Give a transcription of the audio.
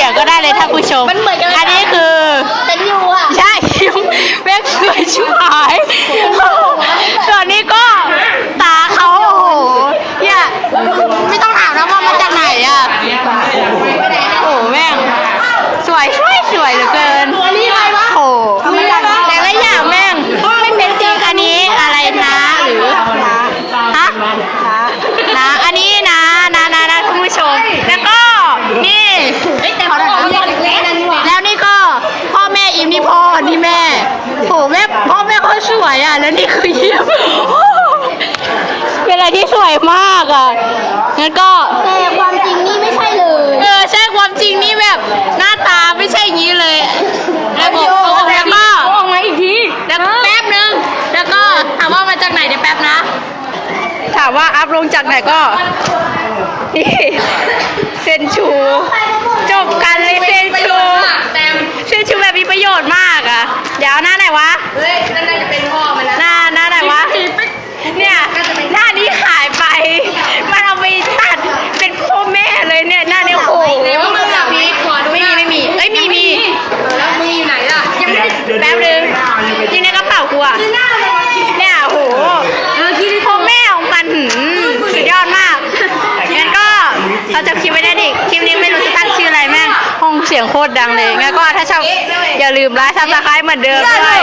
ด้ยินเสียงก็ได้เลยท่านผู้ชมมันเหมือนกันอันนี้คือ เป็นอยู่อะ ใช่แม่งสวยชิบหายส่วนนี้ก็ตาเขาโอ้โหเนี่ยไม่ต้องถามนะว่ามาจากไหนอะ โอ้โหแม่งสวยสวยสวยเหลือเกิน ตัวนี้อะไรวะ โอ้โหแต่ละอย่างแม่งไม่เป็นจริงอันนี้อะไรนะหรือฮะนะอันนี้นะนะนะนะคุณผู้ชม แล้วก็นี่ เฮ้ยแต่พ่อเรียกเล็กนั่นนี่หว่า แล้วนี่ก็พ่อแม่อิมนี่พ่อนี่แม่โหแม่พ่อแม่เขา สวยอะ แล้วนี่คือยิ้มเป็นอะไรที่สวยมากอะ งั้นก็ แต่ความจริงนี่ไม่ใช่เลย เออใช่ความจริงนี่แบบ หน้าตาไม่ใช่อย่างนี้เลย แล้วก็แล้วก็ออกมาอีกทีแล้วก็แป๊บนึง แล้วก็ถามว่ามาจากไหนเดี๋ยวแป๊บนะ ถามว่าอัพลงจากไหนก็ นี่เซนชู จบกันเลยเซนชู เซนชูแบบมีประโยชน์มากอะ เดี๋ยวหน้าไหนวะ เฮ้ย แป๊บนึงอยู่ในกระเป๋ากูอะเนี่ยโอ้โหเออที่พ่อแม่ของมันหืมสุดยอดมากงั้นก็เราจะคลิปไว้ได้ดิคลิปนี้ไม่รู้จะตั้งชื่ออะไรแม่งห้องเสียงโคตรดังเลยงั้นก็ถ้าชอบอย่าลืมไลค์ซับสไครต์เหมือนเดิมด้วย